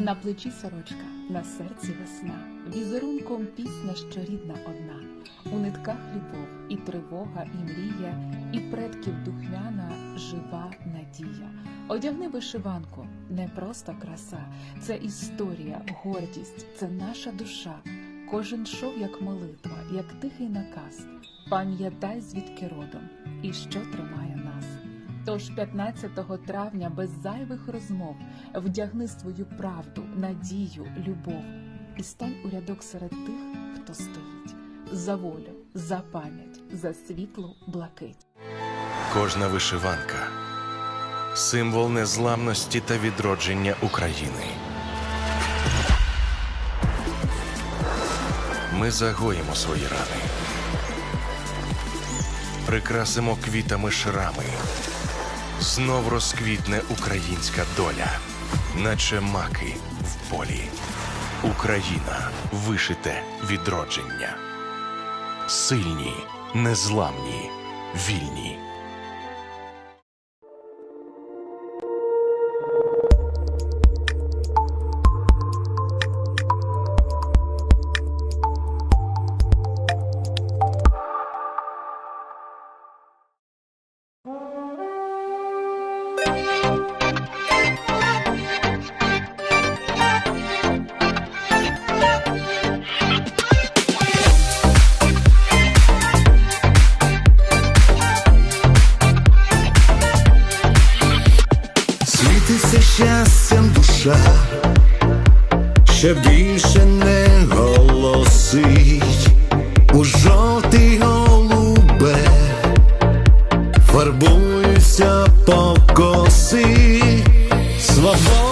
На плечі сорочка, на серці весна, візерунком пісня, що рідна одна, у нитках любов, і тривога, і мрія, і предків духмяна жива надія. Одягни вишиванку, не просто краса, це історія, гордість, це наша душа. Кожен шов як молитва, як тихий наказ. Пам'ятай, звідки родом і що тримає нас. Тож 15 травня без зайвих розмов вдягни свою правду, надію, любов і стань у рядок серед тих, хто стоїть за волю, за пам'ять, за світлу блакить. Кожна вишиванка символ незламності та відродження України. Ми загоїмо свої рани, прикрасимо квітами шрами. Знов розквітне українська доля, наче маки в полі. Україна вишите відродження. Сильні, незламні, вільні. Щастям душа, ще більше не голосить. У жовтий голубе, фарбуються покоси, свободу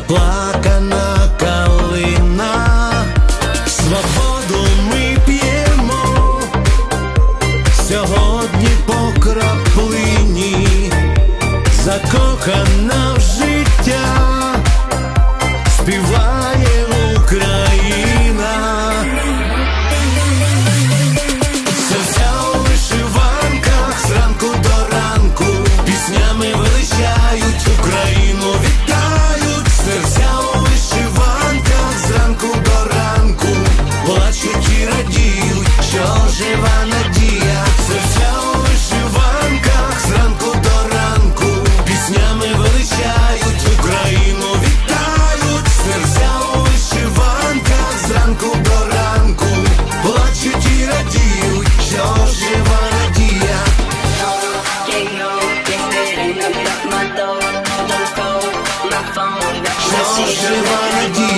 заплакана калина, свободу ми п'ємо. Сьогодні по краплині, закохана в життя Phone, надія.